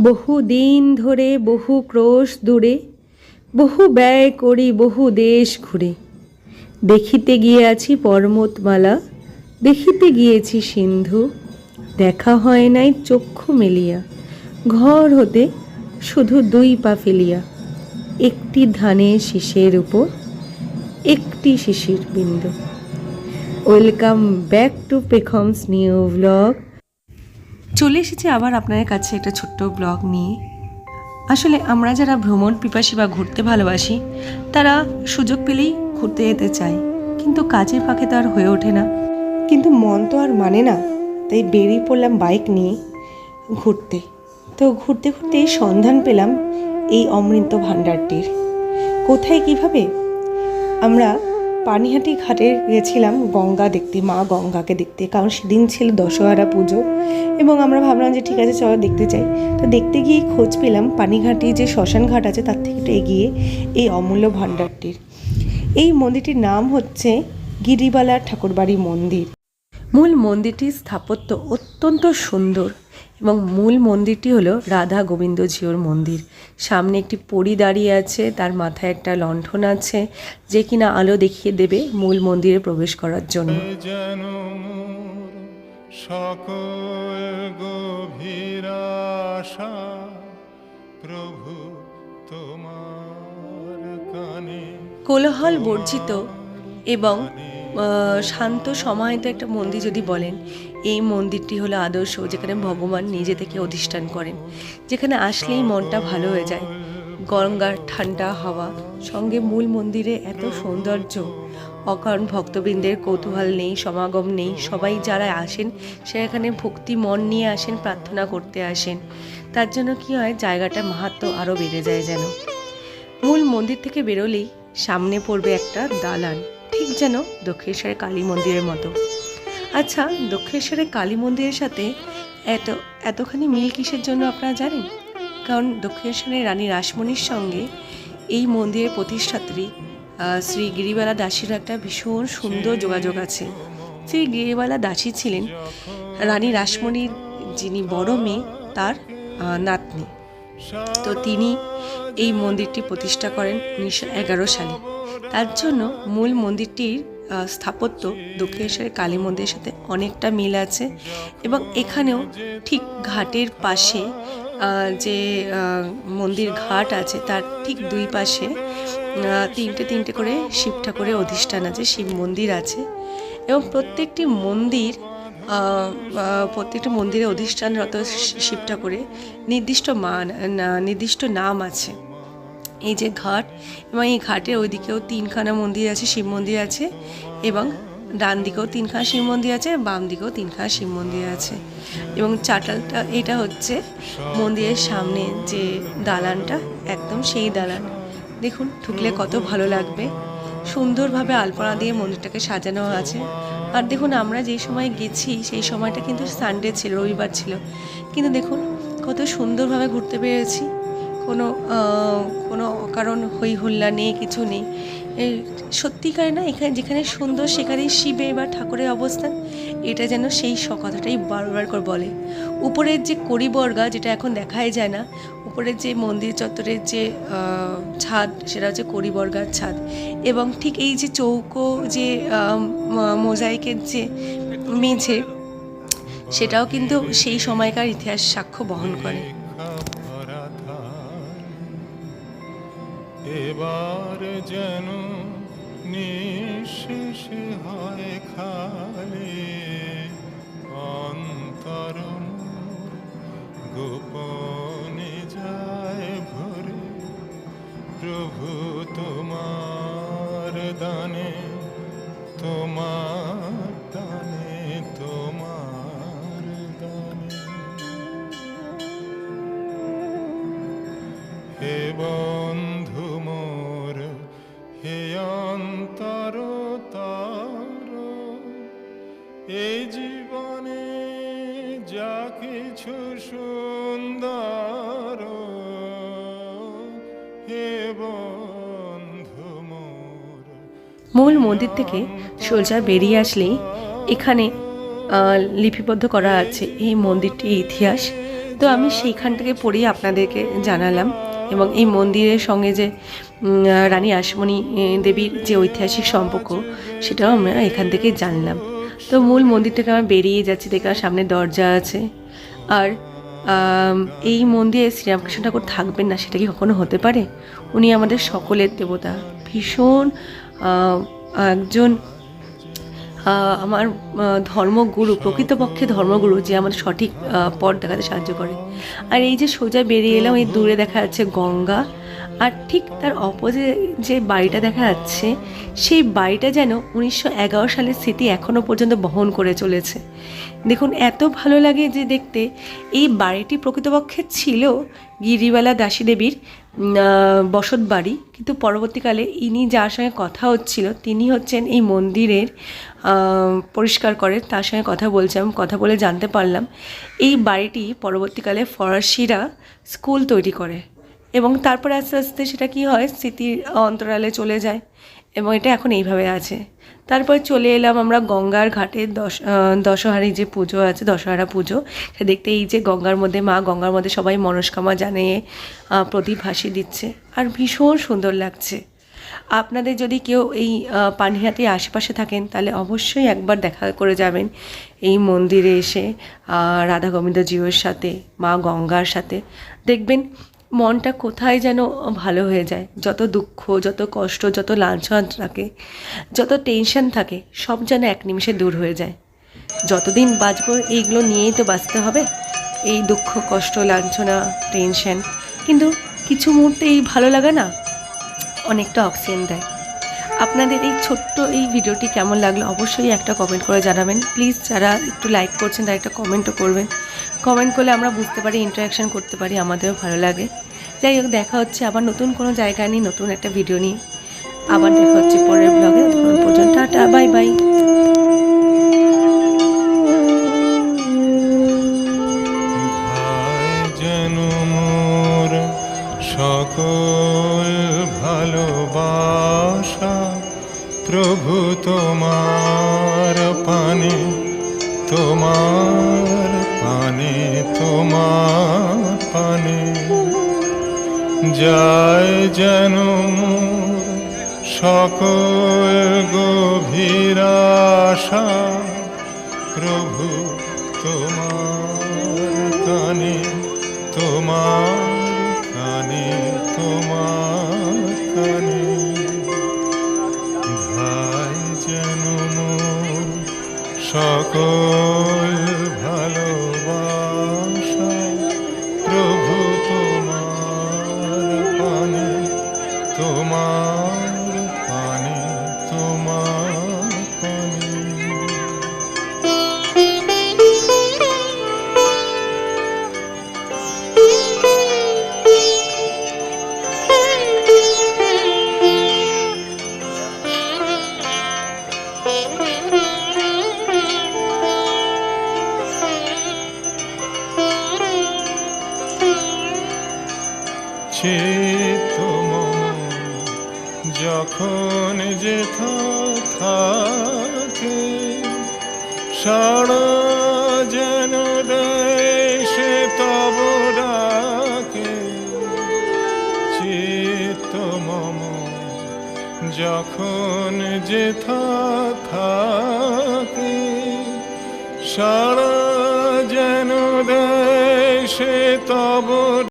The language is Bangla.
বহু দিন ধরে বহু ক্রোশ দূরে, বহু ব্যয় করি বহু দেশ ঘুরে। দেখিতে গিয়াছি পর্বতমালা, দেখিতে গিয়েছি সিন্ধু, দেখা হয় নাই চক্ষু মেলিয়া। ঘর হতে শুধু দুই পা ফেলিয়া, একটি ধানের শীষের উপর, একটি শিশির বিন্দু। ওয়েলকাম ব্যাক টু পেখমস নিউ ব্লগ। চলে এসেছি আবার আপনাদের কাছে একটা ছোট্ট ব্লগ নিয়ে। আসলে আমরা যারা ভ্রমণ পিপাসী বা ঘুরতে ভালোবাসি, তারা সুযোগ পেলেই ঘুরতে যেতে চাই কিন্তু কাজের ফাঁকে তো আর হয়ে ওঠে না। কিন্তু মন তো আর মানে না, তাই বেরিয়ে পড়লাম বাইক নিয়ে ঘুরতে। তো ঘুরতে ঘুরতে সন্ধান পেলাম এই অমৃত ভাণ্ডারটির। কোথায় কীভাবে? আমরা পানিহাটি ঘাটে গেছিলাম, গঙ্গা দেখতে, মা গঙ্গাকে দেখতে, কারণ সেদিন ছিল দশহরা পুজো। এবং আমরা ভাবলাম যে ঠিক আছে, চলো দেখতে চাই তো দেখতে গিয়ে খোঁজ পেলাম পানিঘাটি যে শ্মশান ঘাট আছে, তার থেকে একটু এগিয়ে এই অমূল্য ভাণ্ডারটির। এই মন্দিরটির নাম হচ্ছে গিরিবালা ঠাকুরবাড়ি মন্দির। মূল মন্দিরটির স্থাপত্য অত্যন্ত সুন্দর। এবং মূল মন্দিরটি হলো রাধা গোবিন্দ জিওর মন্দির। সামনে একটি পরি দাঁড়িয়ে আছে তার মাথায় একটা লণ্ঠন আছে যে কিনা আলো দেখিয়ে দেবে মূল মন্দিরে প্রবেশ করার জন্য। সকল প্রভু তোমার কানে কোলাহল বর্জিত এবং শান্ত সমাহিত একটা মন্দির যদি বলেন, এই মন্দিরটি হলো আদর্শ যেখানে ভগবান নিজে থেকে অধিষ্ঠান করেন, যেখানে আসলেই মনটা ভালো হয়ে যায়। গঙ্গার ঠান্ডা হাওয়া, সঙ্গে মূল মন্দিরে এত সৌন্দর্য, অকারণ ভক্তবৃন্দের কৌতূহল নেই, সমাগম নেই, সবাই যারা আসেন সে এখানে ভক্তি মন নিয়ে আসেন, প্রার্থনা করতে আসেন। তার জন্য কি হয়, জায়গাটা মাহাত্ম আরও বেড়ে যায় যেন। মূল মন্দির থেকে বেরোলেই সামনে পড়বে একটা দালান। ঠিক যেন দক্ষিণেশ্বরের কালী মন্দিরের মতো। আচ্ছা দক্ষিণেশ্বরের কালী মন্দিরের সাথে এত এতখানি মিল কিসের জন্য আপনারা জানেন? কারণ দক্ষিণেশ্বরের রানী রাসমণির সঙ্গে এই মন্দিরের প্রতিষ্ঠাত্রী শ্রী গিরিবালা দাসীর একটা ভীষণ সুন্দর যোগাযোগ আছে। শ্রী গিরিবালা দাসী ছিলেন রানী রাসমণির যিনি বড় মেয়ে তার নাতনি। তো তিনি এই মন্দিরটি প্রতিষ্ঠা করেন উনিশশো এগারো সালে। তার জন্য মূল মন্দিরটির স্থাপত্য দক্ষিণেশ্বরের কালী মন্দিরের সাথে অনেকটা মিল আছে এবং এখানেও ঠিক ঘাটের পাশে যে মন্দির ঘাট আছে তার ঠিক দুই পাশে তিনটে তিনটে করে শিব ঠাকুরের অধিষ্ঠান আছে, শিব মন্দির আছে এবং প্রত্যেকটি মন্দির প্রত্যেকটা মন্দিরে অধিষ্ঠানরত শিব ঠাকুরের নির্দিষ্ট মান নির্দিষ্ট নাম আছে। এই যে ঘাট, এবং এই ঘাটের ওইদিকেও তিনখানা মন্দির আছে, শিব মন্দির আছে, এবং ডান দিকেও তিনখানা শিব মন্দির আছে, বাম দিকেও তিনখানা শিব মন্দির আছে। এবং চাটালটা এটা হচ্ছে মন্দিরের সামনে যে দালানটা, একদম সেই দালান। দেখুন, ঢুকলে কত ভালো লাগবে। সুন্দরভাবে আলপনা দিয়ে মন্দিরটাকে সাজানো আছে। আর দেখুন, আমরা যেই সময় গেছি, সেই সময়টা কিন্তু সানডে ছিল, রবিবার ছিল। কিন্তু দেখুন, কত সুন্দরভাবে ঘুরতে পেরেছি। কোনো কোনো অকারণ হই হুল্লা নেই, কিছু নেই। সত্যিকারে না, এখানে যেখানে সুন্দর, সেখানেই শিবে বা ঠাকুরের অবস্থান, এটা যেন সেই কথাটাই বারবার করে বলে। উপরের যে করিবর্গা, যেটা এখন দেখাই যায় না উপরের যে মন্দির চত্বরের যে ছাদ, সেটা হচ্ছে করিবর্গার ছাদ। এবং ঠিক এই যে চৌকো যে মোজাইকের যে মেঝে, সেটাও কিন্তু সেই সময়কার ইতিহাস সাক্ষ্য বহন করে। এবার যেন নিঃশেষে হয় খালি অন্তর গোপনে বন্ধু মোর, হে অন্তর তার। এই জীবনে যা কিছু সুন্দর, হে বন্ধু মোর। মূল মন্দির থেকে সোজা বেরিয়ে আসলেই এখানে লিপিবদ্ধ করা আছে এই মন্দিরটির ইতিহাস। তো তো আমি সেইখান থেকে পড়েই আপনাদেরকে জানালাম এবং এই মন্দিরের সঙ্গে যে রানী আসমণি দেবীর যে ঐতিহাসিক সম্পর্ক, সেটাও আমরা এখান থেকেই জানলাম। তো মূল মন্দির থেকে আমরা বেরিয়ে যাচ্ছি, দেখলাম সামনে দরজা আছে। আর এই মন্দিরে শ্রীরামকৃষ্ণ ঠাকুর থাকবেন না, সেটা কি কখনো হতে পারে? উনি আমাদের সকলের দেবতা। ভীষণ একজন আমার ধর্মগুরু, প্রকৃতপক্ষে ধর্মগুরু যে আমাদের সঠিক পথ দেখাতে সাহায্য করে। আর এই যে সোজা বেরিয়ে এলাম, এই দূরে দেখা যাচ্ছে গঙ্গা। আর ঠিক তার অপোজিট যে বাড়িটা দেখা যাচ্ছে, সেই বাড়িটা যেন উনিশশো এগারো সালের স্মৃতি এখনও পর্যন্ত বহন করে চলেছে। দেখুন, এত ভালো লাগে যে দেখতে এই বাড়িটি প্রকৃতপক্ষে ছিল গিরিবালা দাসী দেবীর বসত বাড়ি। কিন্তু পরবর্তীকালে ইনি যার সঙ্গে কথা হচ্ছিল, তিনি হচ্ছেন এই মন্দিরের পরিষ্কার করে তার সঙ্গে কথা বলছিলাম কথা বলে জানতে পারলাম, এই বাড়িটি পরবর্তীকালে ফরাসিরা স্কুল তৈরি করে। এবং তারপর আস্তে আস্তে সেটা কি হয়? স্মৃতির অন্তরালে চলে যায় এবং এটা এখন এইভাবে আছে। তারপর চলে এলাম আমরা গঙ্গার ঘাটে দশ দশহারি যে পুজো আছে, দশহারা পুজো সেটা দেখতে এই যে গঙ্গার মধ্যে মা, গঙ্গার মধ্যে সবাই মনস্কামনা জানিয়ে প্রদীপ ভাসিয়ে দিচ্ছে। আর ভীষণ সুন্দর লাগছে। আপনাদের যদি কেউ এই পানিহাটির আশেপাশে থাকেন, তাহলে অবশ্যই একবার দেখা করে যাবেন এই মন্দিরে এসে রাধা গোবিন্দ জিউর সাথে, মা গঙ্গার সাথে। দেখবেন মনটা কোথায় যেন ভালো হয়ে যায়। যত দুঃখ, যত কষ্ট, যত লাঞ্ছন থাকে, যত টেনশন থাকে, সব যেন এক নিমিষে দূর হয়ে যায়। যতদিন বাঁচবো, এইগুলো নিয়েই তো বাঁচতে হবে। এই দুঃখ, কষ্ট, লাঞ্ছনা টেনশন কিন্তু কিছু মুহূর্তে এই ভালো লাগা না, অনেকটা অক্সিজেন দেয়। আপনাদের এই ছোট্ট এই ভিডিওটি কেমন লাগল অবশ্যই একটা কমেন্ট করে জানাবেন। প্লিজ যারা একটু লাইক করছেন, তারা একটা কমেন্টও করবেন। কমেন্ট করলে আমরা বুঝতে পারি ইন্টারাকশান করতে পারি, আমাদেরও ভালো লাগে। যাই হোক, দেখা হচ্ছে আবার নতুন কোনো জায়গা নিয়ে, নতুন একটা ভিডিও নিয়ে। আবার দেখা হচ্ছে পরের ব্লগে পর্যন্ত টাটা বাই বাই সকল ভালোবাসা প্রভু তোমার পানে তোমার পানে, তোমার পানে। যায় যেন সকল গভীর আশা, প্রভু, তোমার কানে তোমার কানে তোমার কানে। ভাই যেন সকল ভালোবাসা মম যখন যে থাকে, সারা যেন দেশে তব ডাকে। চিত্ত মম যখন যে থাকে, সারা যেন দেশে তব